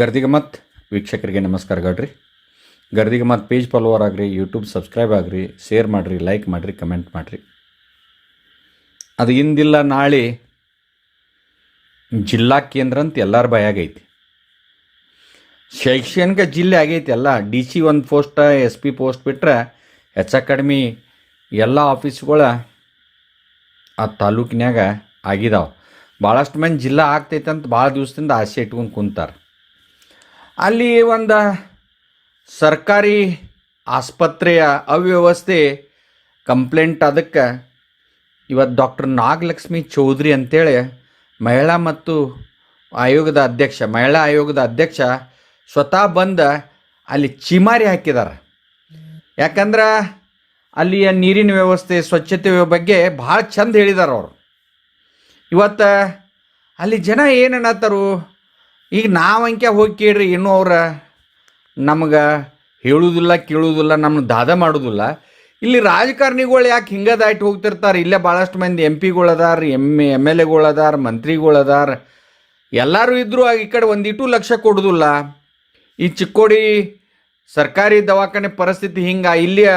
ಗರ್ದಿಗಮತ್ ವೀಕ್ಷಕರಿಗೆ ನಮಸ್ಕಾರ ಗಡ್ರಿ. ಗರ್ದಿಗಮತ್ ಪೇಜ್ ಫಾಲೋವರ್ ಆಗ್ರಿ ಯೂಟ್ಯೂಬ್ ಸಬ್ಸ್ಕ್ರೈಬ್ ಆಗ್ರಿ ಶೇರ್ ಮಾಡಿರಿ ಲೈಕ್ ಮಾಡಿರಿ ಕಮೆಂಟ್ ಮಾಡಿರಿ. ಅದು ಇಂದಿಲ್ಲ ನಾಳೆ ಜಿಲ್ಲಾ ಕೇಂದ್ರ ಅಂತ ಎಲ್ಲರ ಆಗೈತಿ ಶೈಕ್ಷಣಿಕ ಜಿಲ್ಲೆ ಆಗೈತಿ ಎಲ್ಲ ಡಿ ಸಿ ಒಂದು ಪೋಸ್ಟ್ ಎಸ್ ಪಿ ಪೋಸ್ಟ್ ಬಿಟ್ರೆ ಹೆಚ್ಚ ಕಡಿಮೆ ಎಲ್ಲ ಆಫೀಸ್ಗಳ ಆ ತಾಲೂಕಿನಾಗ ಆಗಿದಾವೆ. ಭಾಳಷ್ಟು ಮಂದಿ ಜಿಲ್ಲಾ ಆಗ್ತೈತೆ ಅಂತ ಭಾಳ ದಿವಸದಿಂದ ಆಸೆ ಇಟ್ಕೊಂಡು ಕುಂತಾರೆ. ಅಲ್ಲಿ ಒಂದು ಸರ್ಕಾರಿ ಆಸ್ಪತ್ರೆಯ ಅವ್ಯವಸ್ಥೆ ಕಂಪ್ಲೇಂಟ್ ಅದಕ್ಕೆ. ಇವತ್ತು ಡಾಕ್ಟರ್ ನಾಗಲಕ್ಷ್ಮಿ ಚೌಧರಿ ಅಂತೇಳಿ ಮಹಿಳಾ ಮತ್ತು ಆಯೋಗದ ಅಧ್ಯಕ್ಷ, ಮಹಿಳಾ ಆಯೋಗದ ಅಧ್ಯಕ್ಷ ಸ್ವತಃ ಬಂದ ಅಲ್ಲಿ ಚಿಮಾರಿ ಹಾಕಿದ್ದಾರೆ ಯಾಕಂದ್ರೆ ಅಲ್ಲಿಯ ನೀರಿನ ವ್ಯವಸ್ಥೆ, ಸ್ವಚ್ಛತೆ ಬಗ್ಗೆ ಭಾಳ ಚಂದ ಹೇಳಿದಾರೆ ಅವರು. ಇವತ್ತು ಅಲ್ಲಿ ಜನ ಏನು ಈಗ ನಾವಂಕೆ ಹೋಗಿ ಕೇಳ್ರಿ, ಇನ್ನೂ ಅವ್ರ ನಮ್ಗೆ ಹೇಳುವುದಿಲ್ಲ ಕೇಳುವುದಿಲ್ಲ ನಮ್ಮ ದಾದ ಮಾಡೋದಿಲ್ಲ. ಇಲ್ಲಿ ರಾಜಕಾರಣಿಗಳು ಯಾಕೆ ಹಿಂಗೆ ದಾಟಿ ಹೋಗ್ತಿರ್ತಾರೆ? ಇಲ್ಲೇ ಭಾಳಷ್ಟು ಮಂದಿ ಎಂ ಪಿಗಳು ಅದಾರ ಎಂ ಎಂ ಎಲ್ ಎಗಳು ಅದಾರ, ಮಂತ್ರಿಗಳು ಅದಾರ. ಎಲ್ಲರೂ ಇದ್ದರೂ ಈ ಕಡೆ ಒಂದಿಟ್ಟು ಲಕ್ಷ ಕೊಡುವುದಿಲ್ಲ ಈ ಚಿಕ್ಕೋಡಿ ಸರ್ಕಾರಿ ದವಾಖಾನೆ ಪರಿಸ್ಥಿತಿ ಹಿಂಗೆ, ಇಲ್ಲಿಯ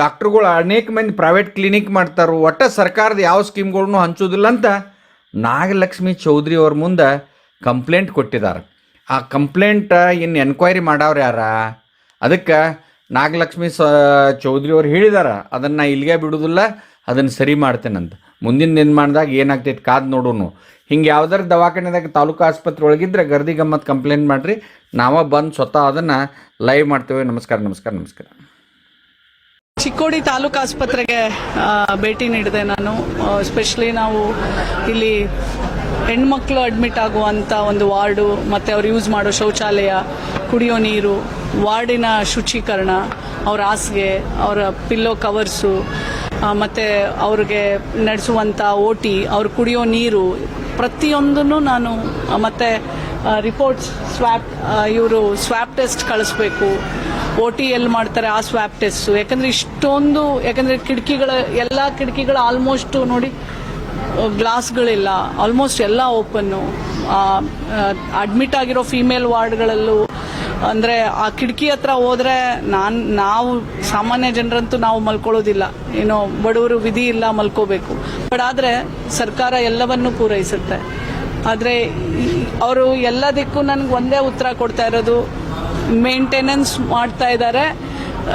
ಡಾಕ್ಟ್ರುಗಳು ಅನೇಕ ಮಂದಿ ಪ್ರೈವೇಟ್ ಕ್ಲಿನಿಕ್ ಮಾಡ್ತಾರೆ. ಒಟ್ಟು ಸರ್ಕಾರದ ಯಾವ ಸ್ಕೀಮ್ಗಳ್ನು ಹಂಚೋದಿಲ್ಲ ಅಂತ ನಾಗಲಕ್ಷ್ಮಿ ಚೌಧರಿ ಅವ್ರ ಮುಂದೆ ಕಂಪ್ಲೇಂಟ್ ಕೊಟ್ಟಿದ್ದಾರೆ ಆ ಕಂಪ್ಲೇಂಟ್ ಇನ್ನು ಎನ್ಕ್ವೈರಿ ಮಾಡವ್ರು ಯಾರ? ಅದಕ್ಕೆ ನಾಗಲಕ್ಷ್ಮಿ ಸ ಚೌಧರಿ ಅವ್ರು ಹೇಳಿದಾರ, ಅದನ್ನು ಇಲ್ಲಿಗೆ ಬಿಡೋದಿಲ್ಲ, ಅದನ್ನು ಸರಿ ಮಾಡ್ತೇನಂತ. ಮುಂದಿನ ನಿರ್ಮಾಣದಾಗ ಏನಾಗ್ತೈತೆ ಕಾದು ನೋಡೋನು. ಹಿಂಗೆ ಯಾವ್ದಾರು ದವಾಖಾನೆದಾಗ ತಾಲೂಕು ಆಸ್ಪತ್ರೆ ಒಳಗಿದ್ರೆ ಗರ್ದಿ ಗಮ್ಮತ್ ಕಂಪ್ಲೇಂಟ್ ಮಾಡಿರಿ, ನಾವೇ ಬಂದು ಸ್ವತಃ ಅದನ್ನು ಲೈವ್ ಮಾಡ್ತೇವೆ. ನಮಸ್ಕಾರ ನಮಸ್ಕಾರ ನಮಸ್ಕಾರ. ಚಿಕ್ಕೋಡಿ ತಾಲೂಕು ಆಸ್ಪತ್ರೆಗೆ ಭೇಟಿ ನೀಡಿದೆ ನಾನು. ಸ್ಪೆಷಲಿ ನಾವು ಇಲ್ಲಿ ಹೆಣ್ಮಕ್ಳು ಅಡ್ಮಿಟ್ ಆಗುವಂಥ ಒಂದು ವಾರ್ಡು, ಮತ್ತು ಅವ್ರು ಯೂಸ್ ಮಾಡೋ ಶೌಚಾಲಯ, ಕುಡಿಯೋ ನೀರು, ವಾರ್ಡಿನ ಶುಚೀಕರಣ, ಅವ್ರ ಹಾಸಿಗೆ, ಅವರ ಪಿಲ್ಲೋ ಕವರ್ಸು ಮತ್ತು ಅವ್ರಿಗೆ ನಡೆಸುವಂಥ ಓಟಿ ಅವ್ರು ಕುಡಿಯೋ ನೀರು, ಪ್ರತಿಯೊಂದನ್ನು ನಾನು ಮತ್ತು ರಿಪೋರ್ಟ್ಸ್ ಸ್ವ್ಯಾಪ್ ಇವರು ಸ್ವ್ಯಾಪ್ ಟೆಸ್ಟ್ ಕಳಿಸ್ಬೇಕು. ಓ ಟಿ ಎಲ್ಲಿ ಮಾಡ್ತಾರೆ, ಆ ಸ್ವಾಪ್ ಟೆಸ್ಟು ಯಾಕಂದ್ರೆ ಇಷ್ಟೊಂದು, ಯಾಕಂದರೆ ಕಿಟಕಿಗಳ, ಎಲ್ಲ ಕಿಟಕಿಗಳು ಆಲ್ಮೋಸ್ಟ್ ನೋಡಿ ಗ್ಲಾಸ್ಗಳಿಲ್ಲ ಆಲ್ಮೋಸ್ಟ್ ಎಲ್ಲ ಓಪನ್ನು. ಅಡ್ಮಿಟ್ ಆಗಿರೋ ಫೀಮೇಲ್ ವಾರ್ಡ್ಗಳಲ್ಲೂ, ಅಂದರೆ ಆ ಕಿಟಕಿ ಹತ್ರ ಹೋದರೆ ನಾನು, ನಾವು ಸಾಮಾನ್ಯ ಜನರಂತೂ ನಾವು ಮಲ್ಕೊಳ್ಳೋದಿಲ್ಲ. ಏನೋ ಬಡವರು ವಿಧಿ ಇಲ್ಲ ಮಲ್ಕೋಬೇಕು. ಬಟ್ ಆದರೆ ಸರ್ಕಾರ ಎಲ್ಲವನ್ನೂ ಪೂರೈಸುತ್ತೆ. ಆದರೆ ಅವರು ಎಲ್ಲದಕ್ಕೂ ನನಗೆ ಒಂದೇ ಉತ್ತರ ಕೊಡ್ತಾ ಇರೋದು ಮೇಂಟೆನೆನ್ಸ್ ಮಾಡ್ತಾ ಇದ್ದಾರೆ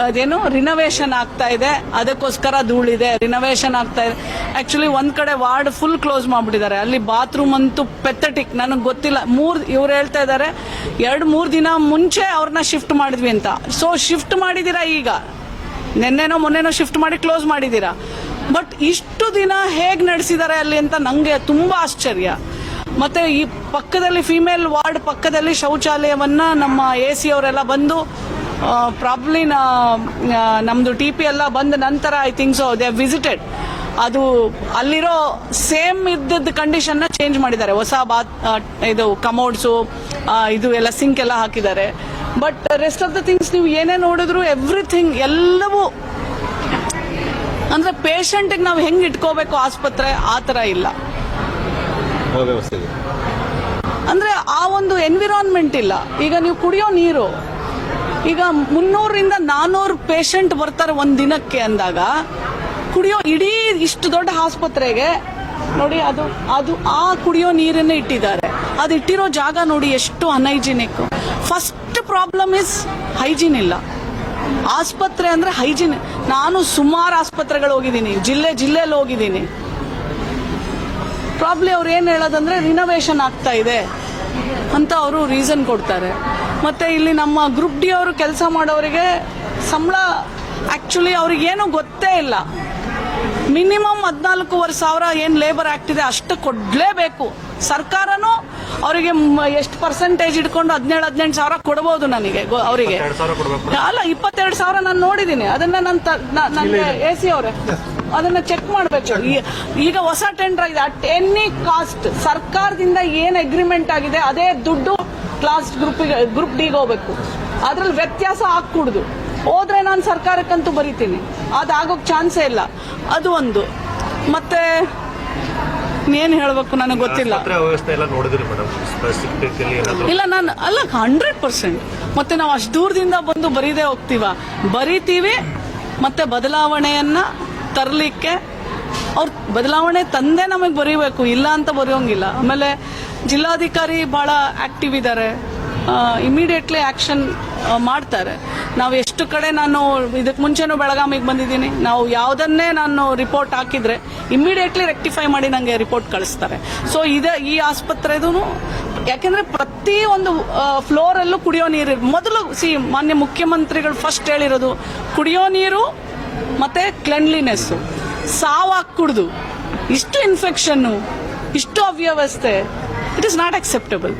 ಅದೇನು ರಿನೋವೇಷನ್ ಆಗ್ತಾ ಇದೆ, ಅದಕ್ಕೋಸ್ಕರ ಧೂಳಿದೆ ರಿನೋವೇಷನ್ ಆಗ್ತಾ ಇದೆ. ಆಕ್ಚುಲಿ ಒಂದ್ ಕಡೆ ವಾರ್ಡ್ ಫುಲ್ ಕ್ಲೋಸ್ ಮಾಡ್ಬಿಟ್ಟಿದ್ದಾರೆ. ಅಲ್ಲಿ ಬಾತ್ರೂಮ್ ಅಂತೂ ಪೆಥಟಿಕ್ ನನಗೆ ಗೊತ್ತಿಲ್ಲ. ಮೂರ್, ಇವ್ರು ಹೇಳ್ತಾ ಇದ್ದಾರೆ, ಎರಡು, ಮೂರು ದಿನ ಮುಂಚೆ ಅವ್ರನ್ನ ಶಿಫ್ಟ್ ಮಾಡಿದ್ವಿ ಅಂತ. ಸೊ ಶಿಫ್ಟ್ ಮಾಡಿದ್ದೀರಾ ಈಗ? ನಿನ್ನೆನೋ ಮೊನ್ನೆನೋ ಶಿಫ್ಟ್ ಮಾಡಿ ಕ್ಲೋಸ್ ಮಾಡಿದ್ದೀರಾ? ಬಟ್ ಇಷ್ಟು ದಿನ ಹೇಗೆ ನಡೆಸಿದ್ದಾರೆ ಅಲ್ಲಿ ಅಂತ ನನಗೆ ತುಂಬಾ ಆಶ್ಚರ್ಯ. ಮತ್ತೆ ಈ ಪಕ್ಕದಲ್ಲಿ ಫಿಮೇಲ್ ವಾರ್ಡ್ ಪಕ್ಕದಲ್ಲಿ ಶೌಚಾಲಯವನ್ನ ನಮ್ಮ ಎ ಸಿ ಅವರೆಲ್ಲ ಬಂದು ಪ್ರಾಬ್ಲಿ ನಮ್ದು ಟಿ ಪಿ ಎಲ್ಲ ಬಂದ ನಂತರ I think so they visited ಅದು ಅಲ್ಲಿರೋ ಸೇಮ್ ಇದ್ದದ್ದು ಕಂಡೀಷನ್ನ ಚೇಂಜ್ ಮಾಡಿದ್ದಾರೆ. ಹೊಸ ಬಾತ್ ಇದು ಕಮೋಡ್ಸು ಇದು ಎಲ್ಲ ಸಿಂಕ್ ಎಲ್ಲ ಹಾಕಿದ್ದಾರೆ. But rest of the things ನೀವು ಏನೇ ನೋಡಿದ್ರು ಎವ್ರಿಥಿಂಗ್ ಎಲ್ಲವೂ ಅಂದ್ರೆ ಪೇಷಂಟಿಗೆ ನಾವು ಹೆಂಗೆ ಇಟ್ಕೋಬೇಕು ಆಸ್ಪತ್ರೆ ಆ ಥರ ಇಲ್ಲ. ಅಂದ್ರೆ ಆ ಒಂದು ಎನ್ವಿರಾನ್ಮೆಂಟ್ ಇಲ್ಲ. ಈಗ ನೀವು ಕುಡಿಯೋ ನೀರು ಈಗ ಮುನ್ನೂರರಿಂದ ನಾನೂರು ಪೇಷಂಟ್ ಬರ್ತಾರೆ ಒಂದ್ ದಿನಕ್ಕೆ ಅಂದಾಗ ಕುಡಿಯೋ ಇಡೀ ಇಷ್ಟು ದೊಡ್ಡ ಆಸ್ಪತ್ರೆಗೆ ನೋಡಿ ಅದು ಅದು ಆ ಕುಡಿಯೋ ನೀರನ್ನ ಇಟ್ಟಿದ್ದಾರೆ. ಅದು ಇಟ್ಟಿರೋ ಜಾಗ ನೋಡಿ ಎಷ್ಟು unhygienic first problem is hygiene ಇಲ್ಲ. ಆಸ್ಪತ್ರೆ ಅಂದ್ರೆ ಹೈಜೀನ್ ನಾನು ಸುಮಾರು ಆಸ್ಪತ್ರೆಗಳು ಹೋಗಿದ್ದೀನಿ, ಜಿಲ್ಲೆ ಜಿಲ್ಲೆಯಲ್ಲಿ ಹೋಗಿದ್ದೀನಿ. ಪ್ರಾಬ್ಲಿ ಅವ್ರು ಏನು ಹೇಳೋದಂದ್ರೆ ರಿನೋವೇಷನ್ ಆಗ್ತಾ ಇದೆ ಅಂತ ಅವರು ರೀಸನ್ ಕೊಡ್ತಾರೆ. ಮತ್ತೆ ಇಲ್ಲಿ ನಮ್ಮ ಗ್ರೂಪ್ ಡಿ ಅವರು ಕೆಲಸ ಮಾಡೋರಿಗೆ ಸಂಬಳ ಆಕ್ಚುಲಿ ಅವ್ರಿಗೇನು ಗೊತ್ತೇ ಇಲ್ಲ. ಮಿನಿಮಮ್ ಹದಿನಾಲ್ಕೂವರೆ ಸಾವಿರ ಏನು ಲೇಬರ್ ಆಕ್ಟ್ ಇದೆ ಅಷ್ಟು ಕೊಡಲೇಬೇಕು. ಸರ್ಕಾರನೂ ಅವರಿಗೆ ಎಷ್ಟು ಪರ್ಸೆಂಟೇಜ್ ಇಟ್ಕೊಂಡು ಹದಿನೇಳು ಹದಿನೆಂಟು ಸಾವಿರ ಕೊಡ್ಬೋದು ನನಗೆ ಅವರಿಗೆ. ಅಲ್ಲ ಇಪ್ಪತ್ತೆರಡು ಸಾವಿರ ನಾನು ನೋಡಿದ್ದೀನಿ ಅದನ್ನ ನನ್ನ ನನಗೆ ಎ ಸಿ ಅವರೇ. ಅದನ್ನ ಚೆಕ್ ಮಾಡಬೇಕು. ಈಗ ಹೊಸ ಟೆಂಡರ್ ಇದೆ. ಅಟ್ ಎನಿ ಕಾಸ್ಟ್ ಸರ್ಕಾರದಿಂದ ಏನು ಅಗ್ರಿಮೆಂಟ್ ಆಗಿದೆ ಅದೇ ದುಡ್ಡು ಕ್ಲಾಸ್ ಗ್ರೂಪಿಗೆ ಗ್ರೂಪ್ ಡಿಗೆ ಹೋಗ್ಬೇಕು. ಅದ್ರಲ್ಲಿ ವ್ಯತ್ಯಾಸ ಹಾಕ್ಕೂಡ್ದು ಹೋದ್ರೆ ನಾನು ಸರ್ಕಾರಕ್ಕಂತೂ ಬರಿತೀನಿ. ಅದಾಗೋಕ್ ಚಾನ್ಸೇ ಇಲ್ಲ. ಅದು ಒಂದು. ಮತ್ತೆ ಏನು ಹೇಳಬೇಕು ನನಗೆ ಗೊತ್ತಿಲ್ಲ. ಇಲ್ಲ ನಾನು ಅಲ್ಲ ಹಂಡ್ರೆಡ್ ಪರ್ಸೆಂಟ್ ಮತ್ತೆ ನಾವು ಅಷ್ಟು ದೂರದಿಂದ ಬಂದು ಬರೀದೇ ಹೋಗ್ತೀವ. ಬರೀತೀವಿ ಮತ್ತೆ ಬದಲಾವಣೆಯನ್ನ ತರಲಿಕ್ಕೆ ಅವ್ರು ಬದಲಾವಣೆ ತಂದೆ ನಮಗೆ ಬರೀಬೇಕು, ಇಲ್ಲ ಅಂತ ಬರೆಯೋಂಗಿಲ್ಲ. ಆಮೇಲೆ ಜಿಲ್ಲಾಧಿಕಾರಿ ಬಹಳ ಆಕ್ಟಿವ್ ಇದ್ದಾರೆ ಇಮಿಡಿಯೇಟ್ಲಿ ಆಕ್ಷನ್ ಮಾಡ್ತಾರೆ. ನಾವು ಎಷ್ಟು ಕಡೆ ನಾನು ಇದಕ್ಕೆ ಮುಂಚೆನೂ ಬೆಳಗಾವಿಗೆ ಬಂದಿದ್ದೀನಿ. ನಾವು ಯಾವುದನ್ನೇ ನಾನು ರಿಪೋರ್ಟ್ ಹಾಕಿದ್ರೆ ಇಮಿಡಿಯೇಟ್ಲಿ ರೆಕ್ಟಿಫೈ ಮಾಡಿ ನನಗೆ ರಿಪೋರ್ಟ್ ಕಳಿಸ್ತಾರೆ. ಸೊ ಇದೆ ಈ ಆಸ್ಪತ್ರೆದೂ ಯಾಕೆಂದರೆ ಪ್ರತಿ ಒಂದು ಫ್ಲೋರಲ್ಲೂ ಕುಡಿಯೋ ನೀರು ಮೊದಲು ಸಿ, ಮಾನ್ಯ ಮುಖ್ಯಮಂತ್ರಿಗಳು ಫಸ್ಟ್ ಹೇಳಿರೋದು ಕುಡಿಯೋ ನೀರು ಮತ್ತೆ ಕ್ಲೆನ್ಲಿನೆಸ್ ಸಾವಾಗ್ ಕುಡ್ದು ಇಷ್ಟು ಇನ್ಫೆಕ್ಷನ್ನು ಇಷ್ಟು ಅವ್ಯವಸ್ಥೆ ಇಟ್ ಇಸ್ ನಾಟ್ ಅಕ್ಸೆಪ್ಟಬಲ್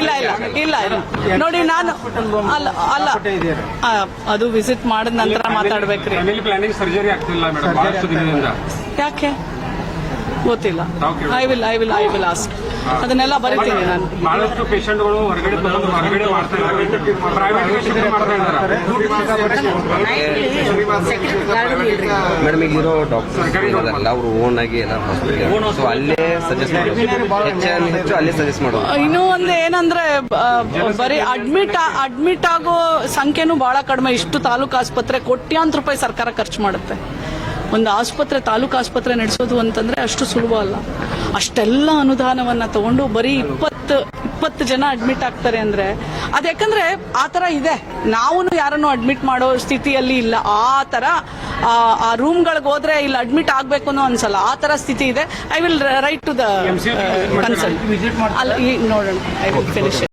ಇಲ್ಲ ಇಲ್ಲ ಇಲ್ಲ ಇಲ್ಲ. ನೋಡಿ ನಾನು ಅಲ್ಲ ಅಲ್ಲ. ಅದು ವಿಸಿಟ್ ಮಾಡಿದ ನಂತರ ಮಾತಾಡ್ಬೇಕ್ರಿ. ಸರ್ಜರಿ ಯಾಕೆ? ಗೊತ್ತಿಲ್ಲ. I will I will I will ask ಅದನ್ನೆಲ್ಲ ಬರಿತೀನಿ ನಾನು. ಬಹಳಷ್ಟು ಪೇಷಂಟ್ಗಳು ಹೊರಗಡೆ ಹೊರಗಡೆ ಮಾಡ್ತಾ ಇದ್ದಾರೆ. ಪ್ರೈವೇಟ್ ಮಾಡ್ತಾ ಇದ್ದಾರೆ. ಮೇಡಮ್ ಇಲ್ಲಿರೋ ಡಾಕ್ಟರ್ ಇದಾರಲ್ಲ ಅವರು ಓನ್ ಆಗಿ ಎಲ್ಲ ಹಾಸ್ಪಿಟಲ್ ಸೊ ಅಲ್ಲೇ ಸಜೆಸ್ಟ್ ಮಾಡೋದು. ಹೆಚ್ಚು ಹೆಚ್ಚು ಅಲ್ಲೇ ಸಜೆಸ್ಟ್ ಮಾಡೋದು. ಇನ್ನೂ ಒಂದು ಏನಂದ್ರೆ ಬರೀ ಅಡ್ಮಿಟ್ ಅಡ್ಮಿಟ್ ಆಗೋ ಸಂಖ್ಯೆನೂ ಬಹಳ ಕಡಿಮೆ. ಇಷ್ಟು ತಾಲೂಕು ಆಸ್ಪತ್ರೆ ಕೋಟ್ಯಾಂತರ ರೂಪಾಯಿ ಸರ್ಕಾರ ಖರ್ಚು ಮಾಡುತ್ತೆ. ಒಂದು ಆಸ್ಪತ್ರೆ ತಾಲೂಕು ಆಸ್ಪತ್ರೆ ನಡೆಸೋದು ಅಂತಂದ್ರೆ ಅಷ್ಟು ಸುಲಭ ಅಲ್ಲ. ಅಷ್ಟೆಲ್ಲ ಅನುದಾನವನ್ನ ತಗೊಂಡು ಬರೀ ಇಪ್ಪತ್ತು ಇಪ್ಪತ್ತು ಜನ ಅಡ್ಮಿಟ್ ಆಗ್ತಾರೆ ಅಂದ್ರೆ ಅದ ಯಾಕಂದ್ರೆ ಆ ತರ ಇದೆ. ನಾವು ಯಾರನ್ನು ಅಡ್ಮಿಟ್ ಮಾಡೋ ಸ್ಥಿತಿಯಲ್ಲಿ ಇಲ್ಲ. ಆ ತರ ಆ- ರೂಮ್ಗಳಿಗೆ ಹೋದ್ರೆ ಇಲ್ಲಿ ಅಡ್ಮಿಟ್ ಆಗ್ಬೇಕು ಅನ್ನೋ ಅನ್ಸಲ್ಲ. ಆ ತರ ಸ್ಥಿತಿ ಇದೆ. I will write to the consult ಅಲ್ಲ ನೋಡೋಣ. I will finish